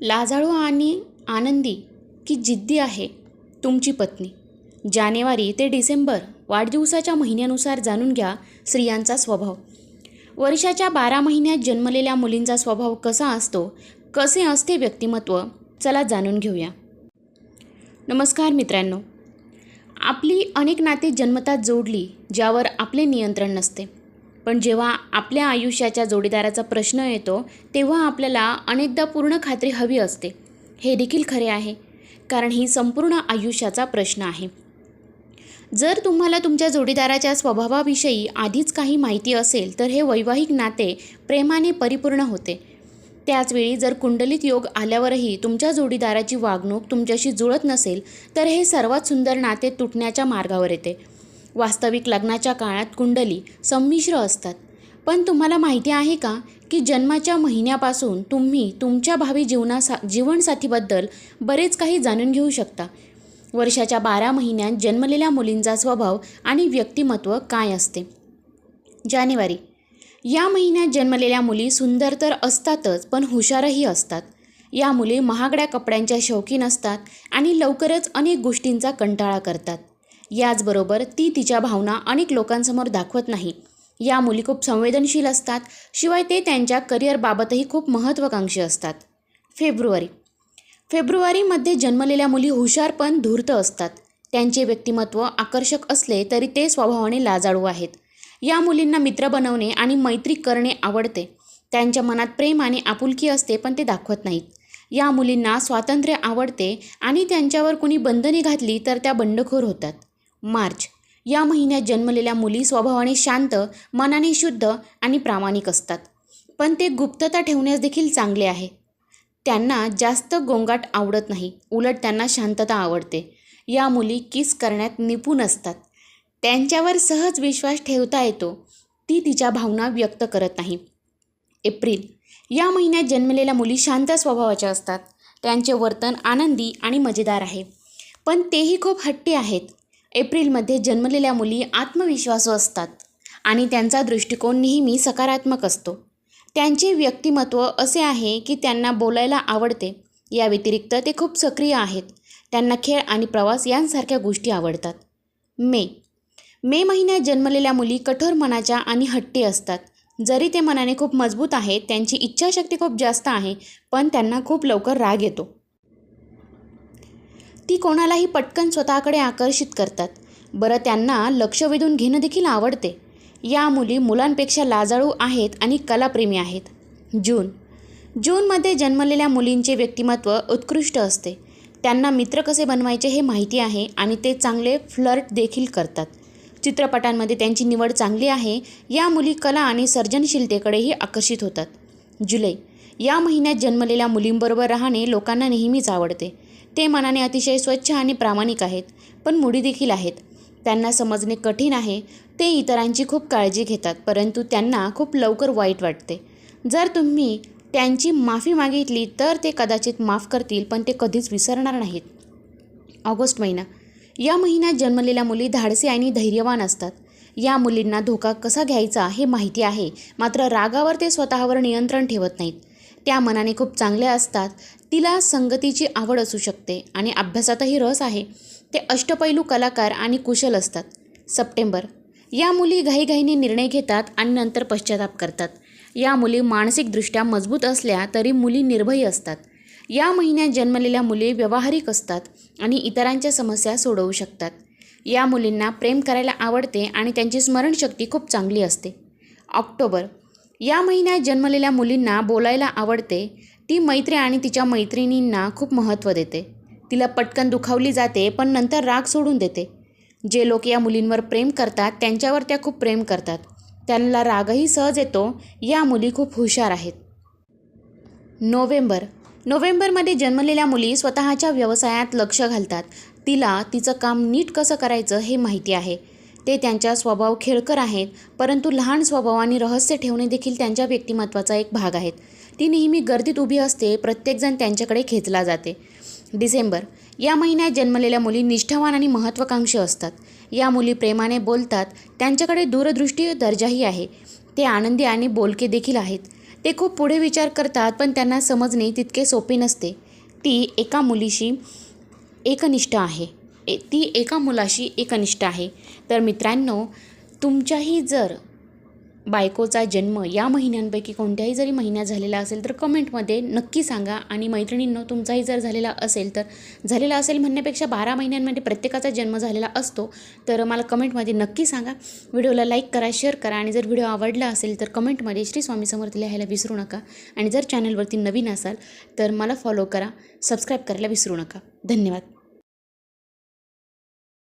लाजाळू आणि आनंदी की जिद्दी आहे तुमची पत्नी. जानेवारी ते डिसेंबर वाढदिवसाच्या महिन्यानुसार जाणून घ्या स्त्रियांचा स्वभाव. वर्षाच्या बारा महिन्यात जन्मलेल्या मुलींचा स्वभाव कसा असतो कसे असते व्यक्तिमत्व चला जाणून घेऊया. नमस्कार मित्रांनो. आपली अनेक नाते जन्मतात जोडली ज्यावर आपले नियंत्रण नसते. पण जेव्हा आपल्या आयुष्याच्या जोडीदाराचा प्रश्न येतो तेव्हा आपल्याला अनेकदा पूर्ण खात्री हवी असते. हे देखील खरे आहे कारण ही संपूर्ण आयुष्याचा प्रश्न आहे. जर तुम्हाला तुमच्या जोडीदाराच्या स्वभावाविषयी आधीच काही माहिती असेल तर हे वैवाहिक नाते प्रेमाने परिपूर्ण होते. त्याचवेळी जर कुंडलित योग आल्यावरही तुमच्या जोडीदाराची वागणूक तुमच्याशी जुळत नसेल तर हे सर्वात सुंदर नाते तुटण्याच्या मार्गावर येते. वास्तविक लग्नाच्या काळात कुंडली संमिश्र असतात. पण तुम्हाला माहिती आहे का की जन्माच्या महिन्यापासून तुम्ही तुमच्या भावी जीवनासा जीवनसाथीबद्दल बरेच काही जाणून घेऊ शकता. वर्षाच्या बारा महिन्यात जन्मलेल्या मुलींचा स्वभाव आणि व्यक्तिमत्व काय असते? जानेवारी. या महिन्यात जन्मलेल्या मुली सुंदर तर असतातच पण हुशारही असतात. या मुली महागड्या कपड्यांच्या शौकीन असतात आणि लवकरच अनेक गोष्टींचा कंटाळा करतात. याचबरोबर ती तिच्या भावना अनेक लोकांसमोर दाखवत नाही. या मुली खूप संवेदनशील असतात शिवाय ते त्यांच्या करिअरबाबतही खूप महत्त्वाकांक्षी असतात. फेब्रुवारी. फेब्रुवारीमध्ये जन्मलेल्या मुली हुशार पण धूर्त असतात. त्यांचे व्यक्तिमत्व आकर्षक असले तरी ते स्वभावाने लाजाळू आहेत. या मुलींना मित्र बनवणे आणि मैत्री करणे आवडते. त्यांच्या मनात प्रेम आणि आपुलकी असते पण ते दाखवत नाहीत. या मुलींना स्वातंत्र्य आवडते आणि त्यांच्यावर कुणी बंधने घातली तर त्या बंडखोर होतात. मार्च. या महिन्यात जन्मलेल्या मुली स्वभावाने शांत मनाने शुद्ध आणि प्रामाणिक असतात. पण ते गुप्तता ठेवण्यास देखील चांगले आहे. त्यांना जास्त गोंगाट आवडत नाही. उलट त्यांना शांतता आवडते. या मुली किस करण्यात निपुण असतात. त्यांच्यावर सहज विश्वास ठेवता येतो. ती तिच्या भावना व्यक्त करत नाही. एप्रिल. या महिन्यात जन्मलेल्या मुली शांत स्वभावाच्या असतात. त्यांचे वर्तन आनंदी आणि मजेदार आहे. पण तेही खूप हट्टी आहेत. एप्रिलमध्ये जन्मलेल्या मुली आत्मविश्वासू असतात आणि त्यांचा दृष्टिकोन नेहमी सकारात्मक असतो. त्यांचे व्यक्तिमत्व असे आहे की त्यांना बोलायला आवडते. या व्यतिरिक्त ते खूप सक्रिय आहेत. त्यांना खेळ आणि प्रवास यांसारख्या गोष्टी आवडतात. मे. मे महिन्यात जन्मलेल्या मुली कठोर मनाच्या आणि हट्टी असतात. जरी ते मनाने खूप मजबूत आहेत त्यांची इच्छाशक्ती खूप जास्त आहे पण त्यांना खूप लवकर राग येतो. ती कोणालाही पटकन स्वतःकडे आकर्षित करतात. बरं त्यांना लक्ष वेधून घेणं देखील आवडते. या मुली मुलांपेक्षा लाजाळू आहेत आणि कलाप्रेमी आहेत. जून. जूनमध्ये जन्मलेल्या मुलींचे व्यक्तिमत्व उत्कृष्ट असते. त्यांना मित्र कसे बनवायचे हे माहिती आहे आणि ते चांगले फ्लर्ट देखील करतात. चित्रपटांमध्ये त्यांची निवड चांगली आहे. या मुली कला आणि सर्जनशीलतेकडेही आकर्षित होतात. जुलै. या महिन्यात जन्मलेल्या मुलींबरोबर राहणे लोकांना नेहमीच आवडते. ते मनाने अतिशय स्वच्छ आणि प्रामाणिक आहेत पण मुडी देखील आहेत. त्यांना समजणे कठीण आहे ते इतरांची खूप काळजी घेतात परंतु त्यांना खूप लवकर वाईट वाटते. जर तुम्ही त्यांची माफी मागितली तर ते कदाचित माफ करतील पण ते कधीच विसरणार नाहीत. ऑगस्ट महिना. या महिन्यात जन्मलेल्या मुली धाडसी आणि धैर्यवान असतात. या मुलींना धोका कसा घ्यायचा हे माहिती आहे मात्र रागावर ते स्वतःवर नियंत्रण ठेवत नाहीत. त्या मनाने खूप चांगल्या असतात तिला संगतीची आवड असू शकते आणि अभ्यासातही रस आहे. ते अष्टपैलू कलाकार आणि कुशल असतात. सप्टेंबर. या मुली घाईघाईने निर्णय घेतात आणि नंतर पश्चाताप करतात. या मुली मानसिकदृष्ट्या मजबूत असल्या तरी मुली निर्भयी असतात. या महिन्यात जन्मलेल्या मुली व्यावहारिक असतात आणि इतरांच्या समस्या सोडवू शकतात. या मुलींना प्रेम करायला आवडते आणि त्यांची स्मरणशक्ती खूप चांगली असते. ऑक्टोबर. या महिन्यात जन्मलेल्या मुलींना बोलायला आवडते ती मैत्री आणि तिच्या मैत्रिणींना खूप महत्त्व देते. तिला पटकन दुखावली जाते पण नंतर राग सोडून देते. जे लोक या मुलींवर प्रेम करतात त्यांच्यावर त्या खूप प्रेम करतात. त्यांना रागही सहज येतो या मुली खूप हुशार आहेत. नोव्हेंबर. नोव्हेंबरमध्ये जन्मलेल्या मुली स्वतःच्या व्यवसायात लक्ष घालतात. तिला तिचं काम नीट कसं करायचं हे माहिती आहे. ते त्यांच्या स्वभाव खेळकर आहेत परंतु लहान स्वभाव आणि रहस्य ठेवणे देखील त्यांच्या व्यक्तिमत्वाचा एक भाग आहेत. ती नेहमी गर्दीत उभी असते प्रत्येकजण त्यांच्याकडे खेचला जाते. डिसेंबर. या महिन्यात जन्मलेल्या मुली निष्ठावान आणि महत्त्वाकांक्षी असतात. या मुली प्रेमाने बोलतात त्यांच्याकडे दूरदृष्टी दर्जाही आहे. ते आनंदी आणि बोलके देखील आहेत. ते खूप पुढे विचार करतात पण त्यांना समजणे तितके सोपे नसते. ती एका मुलीशी एकनिष्ठ आहे. ए ती एका मुलाशी एकनिष्ठ आहे. तर मित्रांनो तुमच्याही जर बायकोचा जन्म या महिन्यांपैकी कोणत्याही जरी महिन्यात झालेला असेल तर कमेंटमध्ये नक्की सांगा. आणि मैत्रिणींनो तुमचाही जर झालेला असेल तर झालेला असेल म्हणण्यापेक्षा बारा महिन्यांमध्ये प्रत्येकाचा जन्म झालेला असतो तर मला कमेंटमध्ये नक्की सांगा. व्हिडिओला लाईक करा शेअर करा आणि जर व्हिडिओ आवडला असेल तर कमेंटमध्ये श्री स्वामी समर्थ लिहायला विसरू नका. आणि जर चॅनलवरती नवीन असाल तर मला फॉलो करा सबस्क्राईब करायला विसरू नका. धन्यवाद.